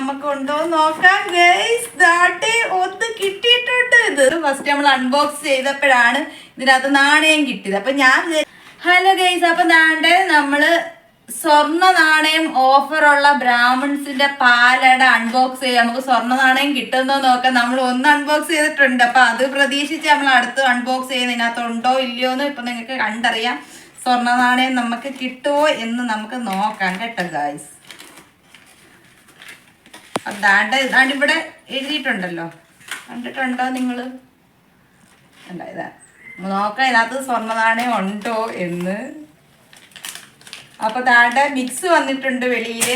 നമുക്ക് ഉണ്ടോ നോക്കാം ഗൈസ് ദാട്ടെ ഒന്ന് കിട്ടിയിട്ടുണ്ട്. ഇത് ഫസ്റ്റ് നമ്മൾ അൺബോക്സ് ചെയ്തപ്പോഴാണ് ഇതിനകത്ത് നാണയം കിട്ടിയത്. അപ്പൊ ഞാൻ ഹലോ ഗൈസ് അപ്പൊ ദാണ്ടെ നമ്മൾ സ്വർണ നാണയം ഓഫറുള്ള ബ്രാഹ്മിൺസിന്റെ പാലട അൺബോക്സ് ചെയ്യാം നമുക്ക് സ്വർണ നാണയം കിട്ടുന്നോ നോക്കാം. നമ്മൾ ഒന്ന് അൺബോക്സ് ചെയ്തിട്ടുണ്ട്. അപ്പൊ അത് പ്രതീക്ഷിച്ച് നമ്മൾ അടുത്ത് അൺബോക്സ് ചെയ്യുന്നതിനകത്ത് ഉണ്ടോ ഇല്ലയോ എന്ന് ഇപ്പൊ നിങ്ങൾക്ക് കണ്ടറിയാം. സ്വർണ നാണയം നമുക്ക് കിട്ടുമോ എന്ന് നമുക്ക് നോക്കാം കേട്ടോ ഗായ്സ് അതാണ്ട് ഇതാണ്ട് ഇവിടെ എഴുതിയിട്ടുണ്ടല്ലോ. കണ്ടിട്ടുണ്ടോ നിങ്ങൾ ഇതാ. നോക്കാം ഇതിനകത്ത് സ്വർണനാണയം ഉണ്ടോ എന്ന്. അപ്പൊ ദാണ്ട മിക്സ് വന്നിട്ടുണ്ട് വെളിയിൽ.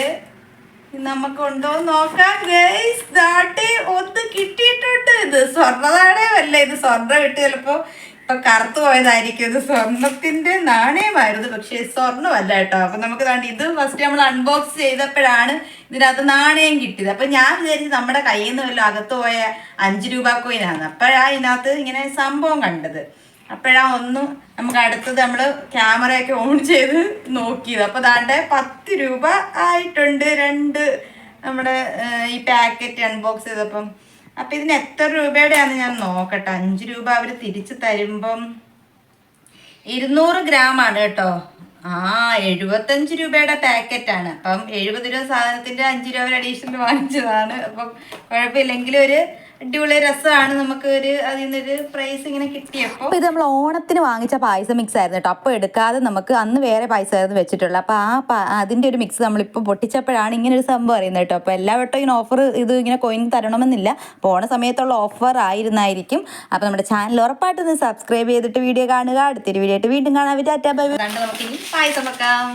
ഇത് നമുക്ക് ഉണ്ടോ നോക്കാം ഗൈസ് ദാട്ടെ ഒന്ന് കിട്ടിയിട്ടുണ്ട്. ഇത് സ്വർണ നാണയമല്ല ഇത് സ്വർണം കിട്ടി ചിലപ്പോ ഇപ്പൊ കറുത്തു പോയതായിരിക്കും. ഇത് സ്വർണത്തിന്റെ നാണയമായിരുന്നു. പക്ഷെ സ്വർണമല്ല കേട്ടോ. അപ്പൊ നമുക്ക് ദാണ്ട് ഇത് ഫസ്റ്റ് നമ്മൾ അൺബോക്സ് ചെയ്തപ്പോഴാണ് ഇതിനകത്ത് നാണയം കിട്ടിയത്. അപ്പൊ ഞാൻ വിചാരിച്ചു നമ്മുടെ കയ്യിൽ നിന്ന് വല്ലതും അകത്ത് പോയ അഞ്ച് രൂപ കോയിനാണ് അപ്പോഴാ ഇതിനകത്ത് ഇങ്ങനെ സംഭവം കണ്ടത്. അപ്പോഴാ ഒന്ന് നമുക്ക് അടുത്തത് നമ്മൾ ക്യാമറയൊക്കെ ഓൺ ചെയ്ത് നോക്കിയത്. അപ്പൊ ദാണ്ടെ പത്ത് രൂപ ആയിട്ടുണ്ട്. രണ്ട് നമ്മുടെ ഈ പാക്കറ്റ് അൺബോക്സ് ചെയ്തപ്പം. അപ്പം ഇതിന് എത്ര രൂപയുടെയാണെന്ന് ഞാൻ നോക്കട്ടെ. അഞ്ച് രൂപ അവർ തിരിച്ചു തരുമ്പം ഇരുന്നൂറ് ഗ്രാം ആണ് കേട്ടോ. ആ എഴുപത്തഞ്ച് രൂപയുടെ പാക്കറ്റാണ് അപ്പം എഴുപത് രൂപ സാധനത്തിന്റെ അഞ്ച് രൂപ ഒരു അഡീഷണൽ വാങ്ങിച്ചതാണ്. അപ്പം കുഴപ്പമില്ലെങ്കിൽ ഒരു അടിപൊളി രസമാണ് നമുക്ക് ഒരു അതിൽ നിന്നൊരു പ്രൈസ് ഇങ്ങനെ കിട്ടിയപ്പോൾ ഇത് നമ്മൾ ഓണത്തിന് വാങ്ങിച്ച പായസം മിക്സ് ആയിരുന്നു കേട്ടോ. അപ്പോൾ എടുക്കാതെ നമുക്ക് അന്ന് വേറെ പായസമായിരുന്നു വെച്ചിട്ടുള്ളത്. അപ്പോൾ ആ അതിന്റെ അതിന്റെ ഒരു മിക്സ് നമ്മളിപ്പോൾ പൊട്ടിച്ചപ്പോഴാണ് ഇങ്ങനെ ഒരു സംഭവം അറിയുന്നത് കേട്ടോ. അപ്പോൾ എല്ലാ വട്ടവും ഇങ്ങനെ ഓഫർ ഇത് ഇങ്ങനെ കോയിൻ തരണമെന്നില്ല. അപ്പോൾ ഓണ സമയത്തുള്ള ഓഫർ ആയിരുന്നായിരിക്കും. അപ്പോൾ നമ്മുടെ ചാനൽ ഉറപ്പായിട്ട് ഒന്ന് സബ്സ്ക്രൈബ് ചെയ്തിട്ട് വീഡിയോ കാണുക. അടുത്തൊരു വീഡിയോ ആയിട്ട് വീണ്ടും കാണാൻ നമുക്ക് ഇനി പായസം വെക്കാം.